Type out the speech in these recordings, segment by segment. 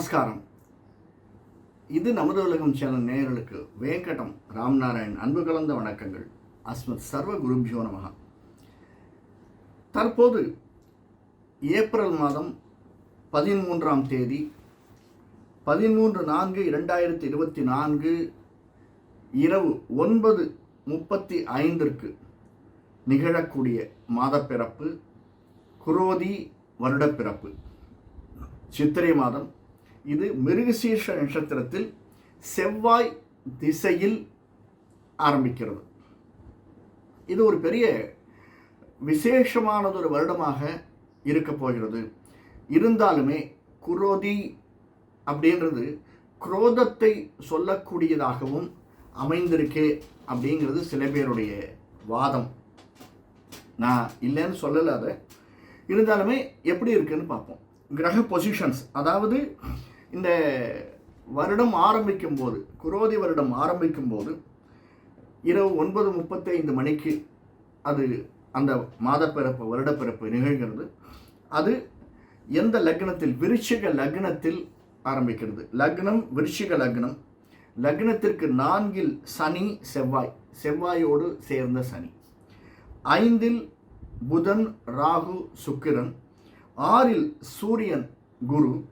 நமஸ்காரம். இது நமது உலகம் சேனல் நேயர்களுக்கு வேங்கடம் ராம்நாராயண் அன்பு கலந்த வணக்கங்கள். அஸ்மத் சர்வ குருபியோ நமகா தற்போது ஏப்ரல் மாதம் பதிமூன்றாம் தேதி பதிமூன்று நான்கு இரண்டாயிரத்தி இருபத்தி நான்கு இரவு ஒன்பது முப்பத்தி ஐந்திற்கு நிகழக்கூடிய மாதப்பிறப்பு குரோதி வருடப்பிறப்பு. சித்திரை மாதம் இது மிருகசீர்ஷ நட்சத்திரத்தில் செவ்வாய் திசையில் ஆரம்பிக்கிறது. இது ஒரு பெரிய விசேஷமானதொரு வருடமாக இருக்க போகிறது. இருந்தாலுமே குரோதி அப்படின்றது குரோதத்தை சொல்லக்கூடியதாகவும் அமைந்திருக்கே அப்படிங்கிறது சில பேருடைய வாதம். நான் இல்லைன்னு சொல்லலை அதை. இருந்தாலுமே எப்படி இருக்குன்னு பார்ப்போம். கிரக பொசிஷன்ஸ் அதாவது இந்த வருடம் ஆரம்பிக்கும் போது குரோதி வருடம் ஆரம்பிக்கும் போது இரவு ஒன்பது முப்பத்தைந்து மணிக்கு அது அந்த மாதப்பிறப்பு வருடப்பிறப்பு நிகழ்கிறது. அது எந்த லக்னத்தில்? விருச்சிக லக்னத்தில் ஆரம்பிக்கிறது. லக்னம் விருச்சிக லக்னம். லக்னத்திற்கு நான்கில் சனி செவ்வாய். செவ்வாயோடு சேர்ந்த சனி. ஐந்தில் புதன் ராகு சுக்கிரன். ஆறில் சூரியன் குரு.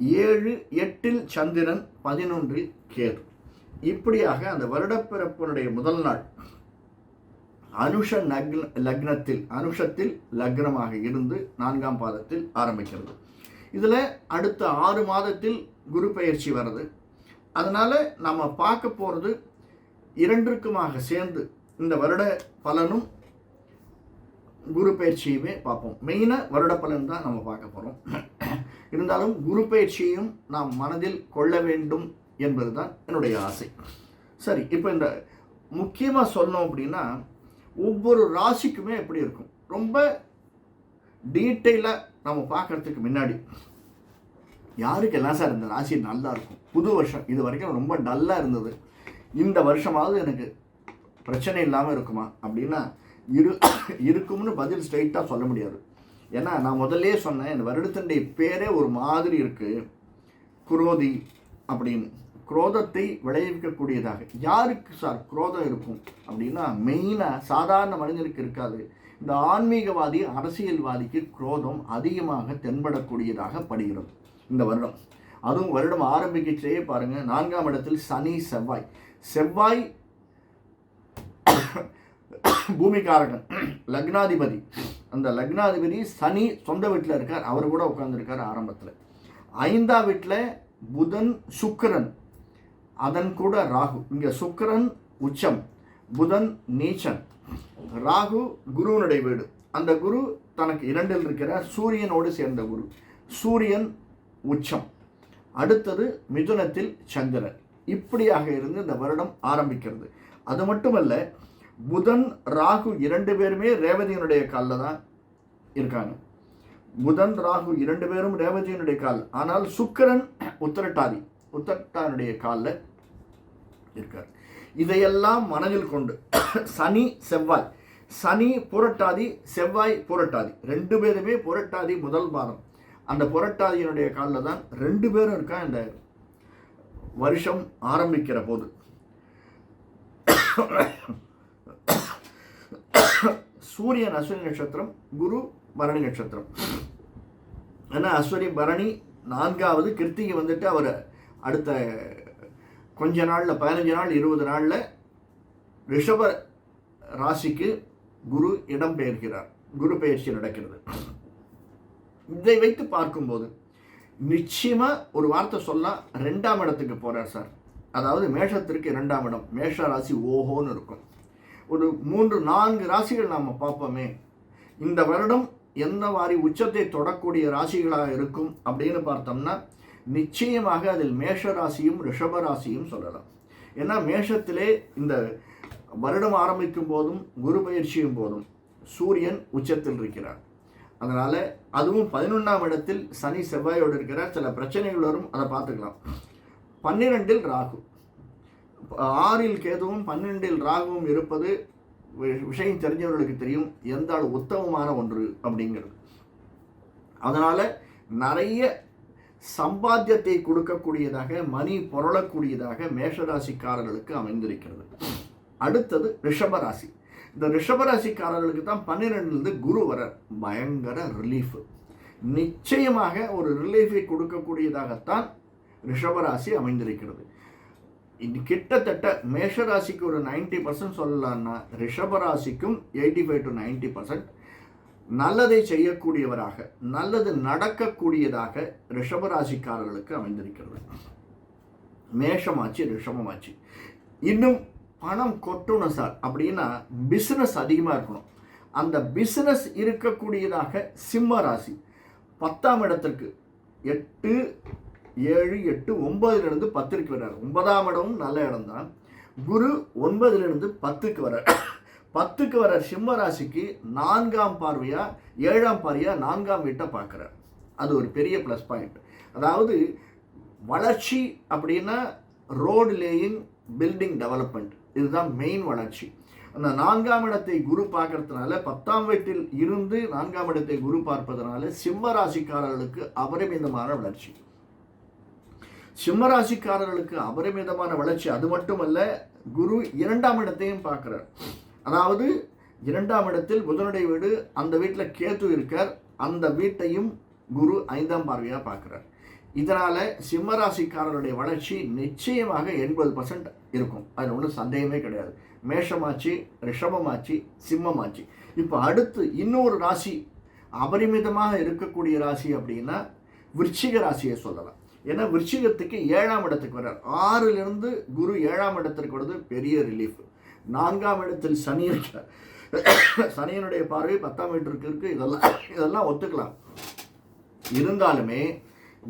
ஏழு எட்டில் சந்திரன் பதினொன்றில் கேது. இப்படியாக அந்த வருடப்பிறப்பினுடைய முதல் நாள் அனுஷ நக்ன லக்னத்தில் அனுஷத்தில் லக்னமாக இருந்து நான்காம் பாதத்தில் ஆரம்பிக்கிறது. இதில் அடுத்த ஆறு மாதத்தில் குரு பயிற்சி வருது அதனால் நம்ம பார்க்க போகிறது இரண்டிற்குமாக சேர்ந்து இந்த வருட பலனும் குரு பயிற்சியுமே பார்ப்போம். மெயினாக வருட பலன் தான் நம்ம பார்க்க போகிறோம் இருந்தாலும் குரு பயிற்சியையும் நாம் மனதில் கொள்ள வேண்டும் என்பது தான் என்னுடைய ஆசை. சரி இப்போ இந்த முக்கியமாக சொன்னோம் அப்படின்னா ஒவ்வொரு ராசிக்குமே எப்படி இருக்கும்? ரொம்ப டீட்டெயிலாக நம்ம பார்க்கறதுக்கு முன்னாடி யாருக்கெல்லாம் சார் இந்த ராசி நல்லா இருக்கும்? புது வருஷம் இது வரைக்கும் ரொம்ப டல்லாக இருந்தது. இந்த வருஷமாவது எனக்கு பிரச்சனை இல்லாமல் இருக்குமா? அப்படின்னா இரு இருக்கும்னு பதில் ஸ்ட்ரைட்டாக சொல்ல முடியாது. ஏன்னா நான் முதல்லே சொன்னேன் இந்த வருடத்தினுடைய பேரே ஒரு மாதிரி இருக்குது குரோதி அப்படின்னு. குரோதத்தை விளைவிக்கக்கூடியதாக. யாருக்கு சார் குரோதம் இருக்கும்? அப்படின்னா மெயினாக சாதாரண மனிதனுக்கு இருக்காது. இந்த ஆன்மீகவாதி அரசியல்வாதிக்கு குரோதம் அதிகமாக தென்படக்கூடியதாக படுகிறது இந்த வருடம். அதுவும் வருடம் ஆரம்பிக்கச்சே பாருங்கள் நான்காம் இடத்தில் சனி செவ்வாய். செவ்வாய் பூமிகாரகன் லக்னாதிபதி. அந்த லக்னாதிபதி சனி சொந்த வீட்டில் இருக்கார். அவர் கூட உட்காந்துருக்கார் ஆரம்பத்தில். ஐந்தாம் வீட்டில் புதன் சுக்கரன். அதன் கூட ராகு. இங்கே சுக்கரன் உச்சம். புதன் நீச்சன் ராகு குருவனுடைய வீடு. அந்த குரு தனக்கு இரண்டில் இருக்கிற சூரியனோடு சேர்ந்த குரு. சூரியன் உச்சம். அடுத்தது மிதுனத்தில் சந்திரன். இப்படியாக இருந்து இந்த வருடம் ஆரம்பிக்கிறது. அது மட்டுமல்ல புதன் ராகு இரண்டு பேருமே ரேவதியினுடைய காலில் தான் இருக்காங்க. புதன் ராகு இரண்டு பேரும் ரேவதியினுடைய கால். ஆனால் சுக்கிரன் உத்தரட்டாதி உத்தரட்டானுடைய காலில் இருக்கார். இதையெல்லாம் மனதில் கொண்டு சனி செவ்வாய். சனி புரட்டாதி செவ்வாய் புரட்டாதி. ரெண்டு பேருமே புரட்டாதி முதல் பாதம் அந்த புரட்டாதியினுடைய காலில் தான் ரெண்டு பேரும் இருக்கா? இந்த வருஷம் ஆரம்பிக்கிற போது. சூரியன் அஸ்வினி நட்சத்திரம் குரு பரணி நட்சத்திரம். ஏன்னா அஸ்வரி பரணி நான்காவது கிருத்திகை வந்துட்டு அவர் அடுத்த கொஞ்ச நாளில் பதினஞ்சு நாள் இருபது நாளில் ரிஷப ராசிக்கு குரு இடம் பெயர்கிறார். குரு பயிற்சி நடக்கிறது. இதை வைத்து பார்க்கும்போது நிச்சயமாக ஒரு வார்த்தை சொல்லலாம் ரெண்டாம் இடத்துக்கு போகிறார் சார். அதாவது மேஷத்திற்கு இரண்டாம் இடம். மேஷ ராசி ஓஹோன்னு இருக்கும். ஒரு மூன்று நான்கு ராசிகள் நாம் பார்ப்போமே. இந்த வருடம் எந்த மாதிரி உச்சத்தை தொடக்கூடிய ராசிகளாக இருக்கும் அப்படின்னு பார்த்தோம்னா நிச்சயமாக அதில் மேஷ ராசியும் ரிஷப ராசியும் சொல்லலாம். ஏன்னா மேஷத்திலே இந்த வருடம் ஆரம்பிக்கும் போதும் குரு பயிற்சியும் போதும். சூரியன் உச்சத்தில் இருக்கிறார். அதனால் அதுவும் பதினொன்றாம் இடத்தில் சனி செவ்வாயோடு இருக்கிறார். சில பிரச்சனைகள் வரும் அதை பார்த்துக்கலாம். பன்னிரெண்டில் ராகு. ஆறில் கேதுவும் பன்னெண்டில் ராகுவும் இருப்பது வி- விஷயம் தெரிஞ்சவர்களுக்கு தெரியும். எந்த அளவு உத்தமமான ஒன்று அப்படிங்கிறது. அதனால் நிறைய சம்பாத்தியத்தை கொடுக்கக்கூடியதாக மணி புரளக்கூடியதாக மேஷராசிக்காரர்களுக்கு அமைந்திருக்கிறது. அடுத்தது ரிஷபராசி. இந்த ரிஷபராசிக்காரர்களுக்கு தான் பன்னிரெண்டுலேருந்து குரு வர பயங்கர ரிலீஃப் நிச்சயமாக ஒரு ரிலீஃபை கொடுக்கக்கூடியதாகத்தான் ரிஷபராசி அமைந்திருக்கிறது. இது கிட்டத்தட்ட மேஷராசிக்கு ஒரு நைன்டி பர்சன்ட் சொல்லலாம்னா ரிஷபராசிக்கும் eighty five to ninety percent நல்லதை செய்யக்கூடியவராக நல்லது நடக்கக்கூடியதாக ரிஷபராசிக்காரர்களுக்கு அமைந்திருக்கிறது. மேஷமாச்சு ரிஷபமாச்சு. இன்னும் பணம் கொட்டணும் சார் அப்படின்னா பிஸ்னஸ் அதிகமாக இருக்கணும். அந்த பிஸ்னஸ் இருக்கக்கூடியதாக சிம்ம ராசி. பத்தாம் இடத்திற்கு எட்டு ஏழு எட்டு ஒன்பதுலேருந்து பத்திற்கு வர்றார் ஒன்பதாம் இடமும் நல்ல இடம் தான் குரு ஒன்பதுலேருந்து பத்துக்கு வர்றார் பத்துக்கு வர சிம்ம ராசிக்கு நான்காம் பார்வையாக ஏழாம் பார்வையாக நான்காம் வீட்டை பார்க்குறார். அது ஒரு பெரிய ப்ளஸ் பாயிண்ட் அதாவது வளர்ச்சி அப்படின்னா ரோடு லேயிங் பில்டிங் டெவலப்மெண்ட் இதுதான் மெயின் வளர்ச்சி. அந்த நான்காம் இடத்தை குரு பார்க்கறதுனால பத்தாம் வீட்டில் இருந்து நான்காம் இடத்தை குரு பார்ப்பதனால சிம்ம ராசிக்காரர்களுக்கு அபரிமிதமான வளர்ச்சி. சிம்மராசிக்காரர்களுக்கு அபரிமிதமான வளர்ச்சி. அது மட்டுமல்ல குரு இரண்டாம் இடத்தையும் பார்க்குறார். அதாவது இரண்டாம் இடத்தில் புதனுடைய வீடு அந்த வீட்டில் கேத்து இருக்கார். அந்த வீட்டையும் குரு ஐந்தாம் பார்வையாக பார்க்குறார். இதனால் சிம்மராசிக்காரருடைய வளர்ச்சி நிச்சயமாக எண்பது பர்சன்ட் இருக்கும். அதில் ஒன்றும் சந்தேகமே கிடையாது. மேஷமாச்சு ரிஷபமாச்சு சிம்மமாச்சு. இப்போ அடுத்து இன்னொரு ராசி அபரிமிதமாக இருக்கக்கூடிய ராசி அப்படின்னா விருச்சிக ராசியை சொல்லலாம். ஏன்னா விருச்சிகத்துக்கு ஏழாம் இடத்துக்கு வர்றார். ஆறிலிருந்து குரு ஏழாம் இடத்திற்கு வருது பெரிய ரிலீஃப் நான்காம் இடத்தில் சனி இருக்கார் சனியனுடைய பார்வை பத்தாம் வீட்டிற்கு இருக்கு. இதெல்லாம் இதெல்லாம் ஒத்துக்கலாம். இருந்தாலுமே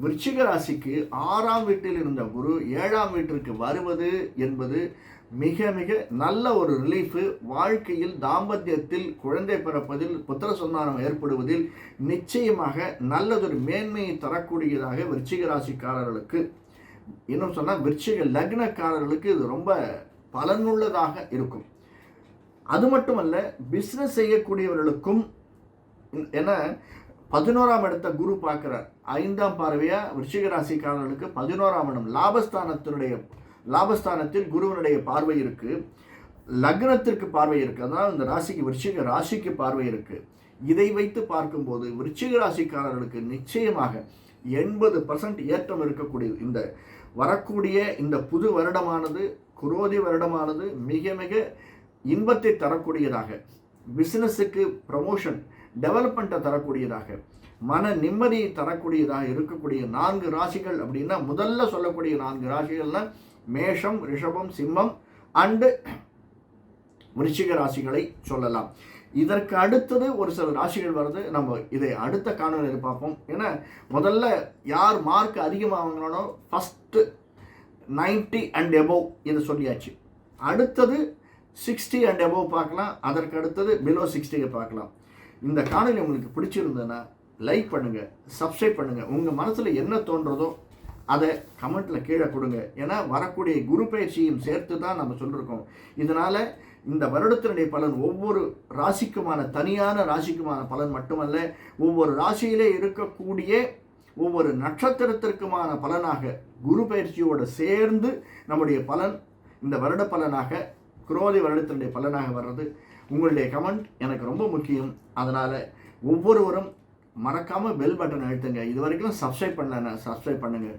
விருச்சிக ராசிக்கு ஆறாம் வீட்டில் இருந்த குரு ஏழாம் வீட்டிற்கு வருவது என்பது மிக மிக நல்ல ஒரு ரிலீஃபு வாழ்க்கையில் தாம்பத்தியத்தில் குழந்தை பிறப்பதில் புத்திர சந்தானம் ஏற்படுவதில் நிச்சயமாக நல்லதொரு மேன்மையை தரக்கூடியதாக விருச்சிக ராசிக்காரர்களுக்கு இன்னும் சொன்னால் விருச்சிக லக்னக்காரர்களுக்கு இது ரொம்ப பலனுள்ளதாக இருக்கும். அது மட்டுமல்ல பிஸ்னஸ் செய்யக்கூடியவர்களுக்கும் என பதினோராம் இடத்த குரு பார்க்குறார். ஐந்தாம் பார்வையாக விருச்சிக ராசிக்காரர்களுக்கு பதினோராம் இடம் லாபஸ்தானத்தினுடைய லாபஸ்தானத்தில் குருவனுடைய பார்வை இருக்குது லக்னத்திற்கு பார்வை இருக்குது அதனால் இந்த ராசிக்கு விருச்சிக ராசிக்கு பார்வை இருக்குது இதை வைத்து பார்க்கும்போது விருச்சிக ராசிக்காரர்களுக்கு நிச்சயமாக எண்பது பர்சன்ட் ஏற்றம் இருக்கக்கூடியது இந்த வரக்கூடிய இந்த புது வருடமானது குரோதி வருடமானது மிக மிக இன்பத்தை தரக்கூடியதாக பிஸ்னஸுக்கு ப்ரமோஷன் டெவலப்மெண்ட்டை தரக்கூடியதாக மன நிம்மதியை தரக்கூடியதாக இருக்கக்கூடிய நான்கு ராசிகள் அப்படின்னா முதல்ல சொல்லக்கூடிய நான்கு ராசிகள்னால் மேஷம் ரிஷபம் சிம்மம் அண்டு விருச்சிக ராசிகளை சொல்லலாம். இதற்கு அடுத்தது ஒரு சில ராசிகள் வருது. நம்ம இதை அடுத்த காணொலியில் பார்ப்போம். ஏன்னா முதல்ல யார் மார்க் அதிகமாக வாங்கினானோ ஃபஸ்ட்டு நைன்ட்டி அண்ட் எபோவ் இதை சொல்லியாச்சு. அடுத்தது சிக்ஸ்டி அண்ட் எபோவ் பார்க்கலாம். அதற்கு அடுத்தது பிலோ சிக்ஸ்டியை பார்க்கலாம். இந்த காணொலி உங்களுக்கு பிடிச்சிருந்ததுன்னா லைக் பண்ணுங்கள் சப்ஸ்கிரைப் பண்ணுங்கள் உங்கள் மனசில் என்ன தோன்றதோ அதை கமெண்ட்டில் கீழே கொடுங்க. ஏன்னா வரக்கூடிய குரு பயிற்சியும் சேர்த்து தான் நம்ம சொல்லியிருக்கோம் இதனால் இந்த வருடத்தினுடைய பலன் ஒவ்வொரு ராசிக்குமான தனியான ராசிக்குமான பலன் மட்டுமல்ல ஒவ்வொரு ராசியிலே இருக்கக்கூடிய ஒவ்வொரு நட்சத்திரத்திற்குமான பலனாக குரு பயிற்சியோடு சேர்ந்து நம்முடைய பலன் இந்த வருட பலனாக குரோதி வருடத்தினுடைய பலனாக வர்றது உங்களுடைய கமெண்ட் எனக்கு ரொம்ப முக்கியம். அதனால் ஒவ்வொருவரும் மறக்காமல் பெல் பட்டன் அழுத்துங்க. இது வரைக்கும் சப்ஸ்கிரைப் பண்ணலன்னா சப்ஸ்கிரைப் பண்ணுங்கள்